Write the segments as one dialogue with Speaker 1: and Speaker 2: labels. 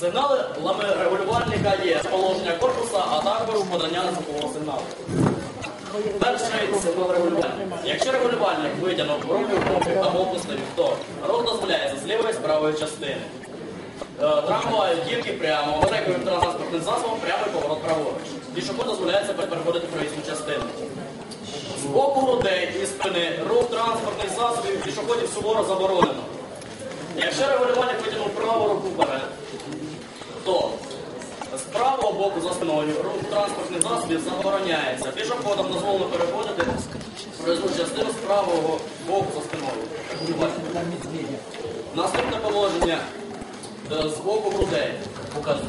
Speaker 1: Сигнали лами регулювальника є положення корпуса, а також подання на звукового сигналу. Перший сигнал регулювальник. Якщо регулювальник витягнув руку кнопку або опустив, то рух дозволяється з лівої з правої частини. Е, Трамваю тільки прямо, великим транспортним засобом прямий поворот праворуч. Пішоход дозволяється переходити проїзну частину. З боку грудей і спини рух транспортних засобів пішоходів суворо заборонено. Якщо регулювальник витягнув праву руку вперед, то з правого боку за спиною рух транспортних засобів забороняється. Пішоходам дозволено переходити проїзну частину з правого боку за спиною. Наступне положення е, з боку грудей. Показую.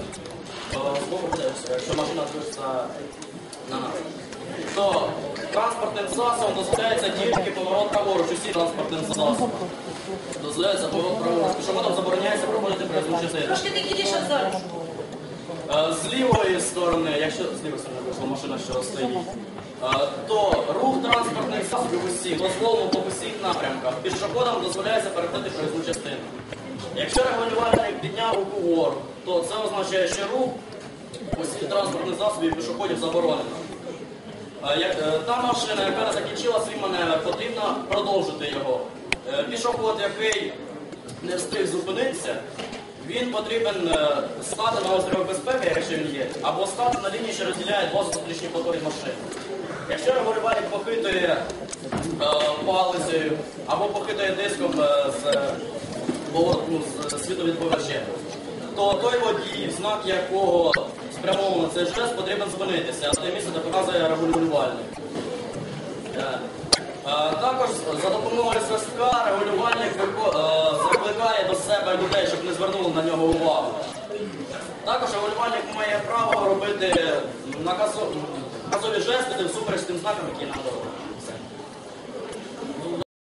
Speaker 1: Е, З боку грудей, якщо машина дивиться на нас. То транспортним засобом дозволяється тільки поворот праворуч, усі транспортним засобом. Дозволяється поворот праворуч. Пішоходам забороняється проходити проїзну частину.
Speaker 2: Трошки тихіше зараз.
Speaker 1: Е, З лівої сторони, якщо з лівої сторони вийшла машина, що стоїть, е, то рух транспортних засобів усіх дозволено по усіх напрямках. Пішоходам дозволяється переходити проїзну частину. Якщо регулювальник підняв руку вгору, то це означає, що рух усіх транспортних засобів і пішоходів заборонено. Е, та машина, яка не закінчила свій маневр, потрібно продовжити його. Е, Пішоход, який не встиг зупинитися, він потрібен е, стати на острівах безпеки, якщо він є, або стати на лінії, що розділяє два зустрічні потоки машин. Якщо регулювальник похитує палицею або похитує диском з, ну, з світовідбивачем, то той водій, знак якого спрямовано цей жест, потрібен зупинитися, а те місце, де показує регулювальник. Е, е, Також за допомогою свистка регулювальник е, закликає до себе людей, щоб не звернули на нього увагу. Також регулювальник має право робити наказо- наказові жести всупереч тим знакам, які нам дали.